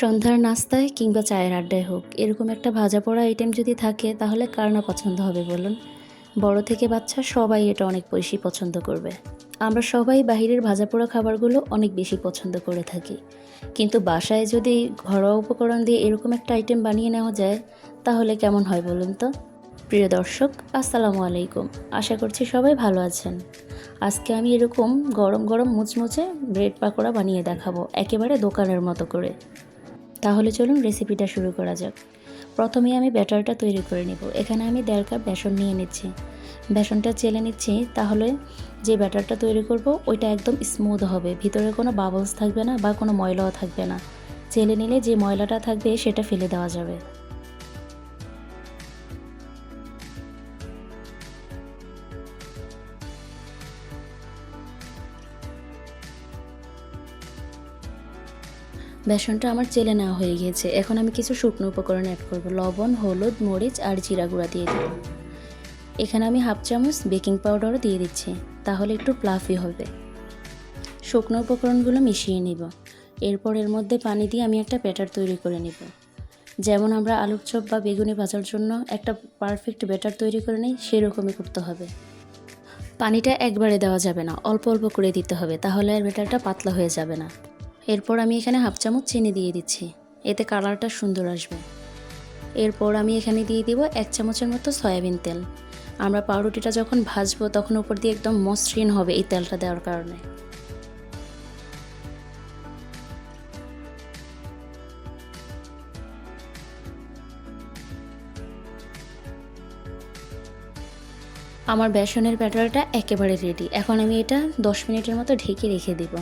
সন্ধ্যার নাস্তায় কিংবা চায়ের আড্ডায় হোক, এরকম একটা ভাজা পোড়া আইটেম যদি থাকে, তাহলে কার না পছন্দ হবে বলুন? বড় থেকে বাচ্চা সবাই এটা অনেক বেশি পছন্দ করবে। আমরা সবাই বাহিরের ভাজা পোড়া খাবারগুলো অনেক বেশি পছন্দ করে থাকি। কিন্তু বাসায় যদি ঘরোয়া উপকরণ দিয়ে এরকম একটা আইটেম বানিয়ে নেওয়া যায়, তাহলে কেমন হয় বলুন তো? প্রিয় দর্শক, আসসালামু আলাইকুম। আশা করছি সবাই ভালো আছেন। আজকে আমি এরকম গরম গরম মুচমুচে ব্রেড পাকোড়া বানিয়ে দেখাবো, একেবারে দোকানের মতো করে। তাহলে চলুন রেসিপিটা শুরু করা যাক। প্রথমে আমি ব্যাটারটা তৈরি করে নেব। এখানে আমি দেড় কাপ বেসন নিয়ে নিচ্ছি। বেসনটা চেলে নিচ্ছি, তাহলে যে ব্যাটারটা তৈরি করব, ওইটা একদম স্মুথ হবে। ভিতরে কোনো বাবলস থাকবে না বা কোনো ময়লাও থাকবে না। চেলে নিলে যে ময়লাটা থাকবে, সেটা ফেলে দেওয়া যাবে। বেসনটা আমার চেলে নেওয়া হয়ে গিয়েছে। এখন আমি কিছু শুকনো উপকরণ অ্যাড করব। লবণ, হলুদ, মরিচ আর জিরা গুঁড়া দিয়ে দেব। এখানে আমি হাফ চামচ বেকিং পাউডারও দিয়ে দিচ্ছি। তাহলে একটু প্লাফি হবে। শুকনো উপকরণগুলো মিশিয়ে নিব। এরপর এর মধ্যে পানি দিয়ে আমি একটা ব্যাটার তৈরি করে নিব। যেমন আমরা আলুর চপ বা বেগুনি ভাজার জন্য একটা পারফেক্ট ব্যাটার তৈরি করে নিই, সেরকমই করতে হবে। পানিটা একবারে দেওয়া যাবে না। অল্প অল্প করে দিতে হবে। তাহলে আর ব্যাটারটা পাতলা হয়ে যাবে না। এরপর আমি এখানে হাফ চামচ চিনি দিয়ে দিচ্ছি। এতে কালারটা সুন্দর আসবে। এরপর আমি এখানে দিয়ে দিব এক চামচের মতো সয়াবিন তেল। আমরা পাউরুটিটা যখন ভাজবো তখন উপর দিয়ে একদম মসৃণ হবে এই তেলটা দেওয়ার কারণে। আমার বেসনের ব্যাটারটা একেবারে রেডি এখন আমি এটা দশ মিনিটের মতো ঢেকে রেখে দিব।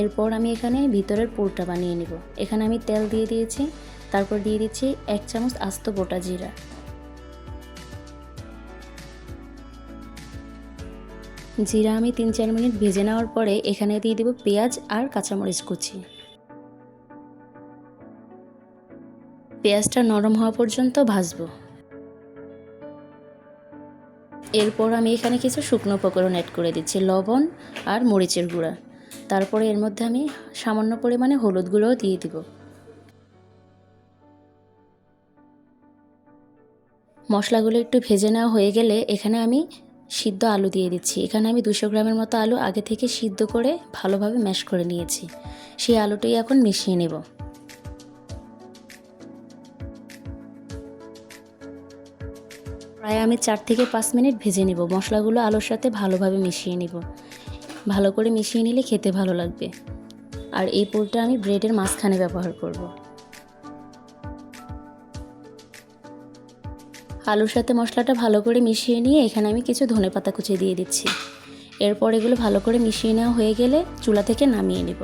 এরপর আমি এখানে ভিতরের পুরটা বানিয়ে নিব। এখানে আমি তেল দিয়ে দিয়েছি, তারপর দিয়ে দিচ্ছি এক চামচ আস্ত গোটা জিরা। জিরা আমি তিন চার মিনিট ভেজে নেওয়ার পরে এখানে দিয়ে দিব পেঁয়াজ আর কাঁচামরিচ কুচি। পেঁয়াজটা নরম হওয়া পর্যন্ত ভাজবো। এরপর আমি এখানে কিছু শুকনো উপকরণ অ্যাড করে দিচ্ছি, লবণ আর মরিচের গুঁড়া। তারপরে এর মধ্যে আমি সামান্য পরিমাণে হলুদ গুঁড়োও দিয়ে দিব। মশলাগুলো একটু ভেজে নেওয়া হয়ে গেলে এখানে আমি সিদ্ধ আলু দিয়ে দিচ্ছি। এখানে আমি দুশো গ্রামের মতো আলু আগে থেকে সিদ্ধ করে ভালোভাবে ম্যাশ করে নিয়েছি। সেই আলুটাই এখন মিশিয়ে নেব। প্রায় আমি চার থেকে পাঁচ মিনিট ভেজে নেব। মশলাগুলো আলুর সাথে ভালোভাবে মিশিয়ে নেব। ভালো করে মিশিয়ে নিলে খেতে ভালো লাগবে। আর এই পুরটা আমি ব্রেডের মাঝখানে ব্যবহার করব। আলুর সাথে মশলাটা ভালো করে মিশিয়ে নিয়ে এখানে আমি কিছু ধনে পাতা কুচিয়ে দিয়ে দিচ্ছি। এরপর এগুলো ভালো করে মিশিয়ে নেওয়া হয়ে গেলে চুলা থেকে নামিয়ে নেব।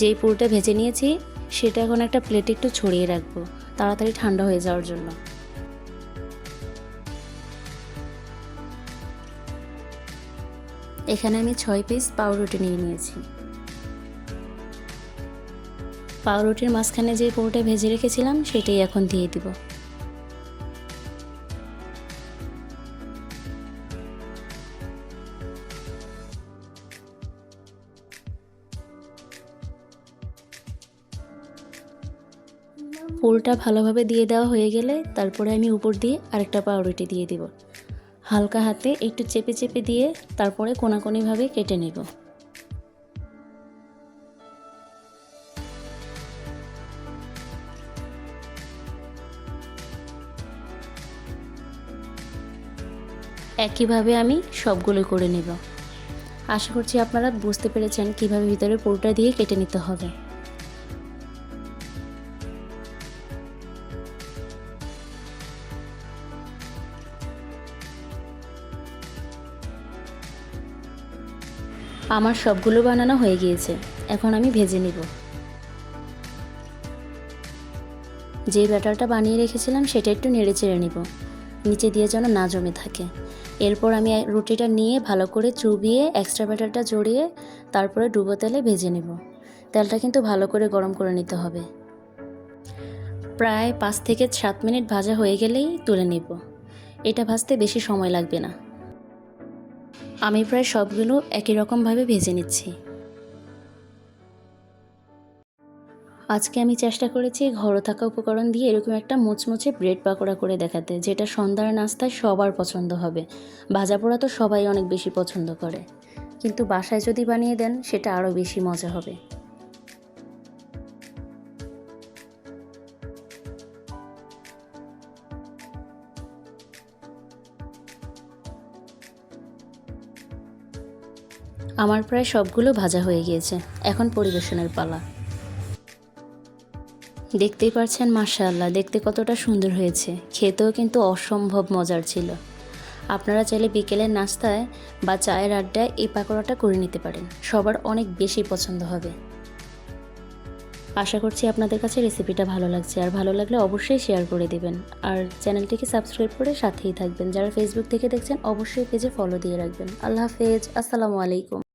যেই পুরটা ভেজে নিয়েছি সেটা এখন একটা প্লেটে একটু ছড়িয়ে রাখব, তাড়াতাড়ি ঠান্ডা হয়ে যাওয়ার জন্য। এখানে আমি ছয় পিস পাউরুটি নিয়ে নিয়েছি। পাউরুটির মাঝখানে যে পুরোটা ভেজে রেখেছিলাম, সেটাই এখন দিয়ে দিব। পুরটা ভালোভাবে দিয়ে দেওয়া হয়ে গেলে তারপরে আমি উপর দিয়ে আরেকটা পাউরুটি দিয়ে দিব। হালকা হাতে একটু চেপে চেপে দিয়ে তারপরে কোনাকুনিভাবে কেটে নেব। একইভাবে আমি সবগুলো করে নেব। আশা করছি আপনারা বুঝতে পেরেছেন কীভাবে ভিতরে পুরোটা দিয়ে কেটে নিতে হবে। আমার সবগুলো বানানো হয়ে গিয়েছে। এখন আমি ভেজে নিব। যে ব্যাটারটা বানিয়ে রেখেছিলাম, সেটা একটু নেড়ে চেড়ে নিব। নিচে দিয়ে যেন না জমে থাকে। এরপর আমি রুটিটা নিয়ে ভালো করে চুবিয়ে এক্সট্রা ব্যাটারটা জড়িয়ে তারপরে ডুবো তেলে ভেজে নেব। তেলটা কিন্তু ভালো করে গরম করে নিতে হবে। প্রায় পাঁচ থেকে সাত মিনিট ভাজা হয়ে গেলেই তুলে নিব। এটা ভাজতে বেশি সময় লাগবে না। আমি প্রায় সবগুলো একই রকমভাবে ভেজে নিচ্ছি। আজকে আমি চেষ্টা করেছি ঘরে থাকা উপকরণ দিয়ে এরকম একটা মুচমুচে ব্রেড পাকোড়া করে দেখাতে, যেটা সন্ধ্যার নাস্তায় সবার পছন্দ হবে। ভাজা পোড়া তো সবাই অনেক বেশি পছন্দ করে। কিন্তু বাসায় যদি বানিয়ে দেন, সেটা আরও বেশি মজা হবে। আমার প্রায় সবগুলো ভাজা হয়ে গিয়েছে। এখন পরিবেশনের পালা। দেখতেই পারছেন, মাশাআল্লাহ, দেখতে কতটা সুন্দর হয়েছে। খেতেও কিন্তু অসম্ভব মজার ছিল। আপনারা চাইলে বিকেলের নাস্তায় বা চায়ের আড্ডায় এই পাকোড়াটা করে নিতে পারেন। সবার অনেক বেশি পছন্দ হবে। আশা করছি আপনাদের কাছে রেসিপিটা ভালো লাগছে। আর ভালো লাগলে অবশ্যই শেয়ার করে দিবেন। আর চ্যানেলটিকে সাবস্ক্রাইব করে সাথেই থাকবেন। যারা ফেসবুক থেকে দেখছেন, অবশ্যই পেজে ফলো দিয়ে রাখবেন। আল্লাহ হাফেজ। আসসালামু আলাইকুম।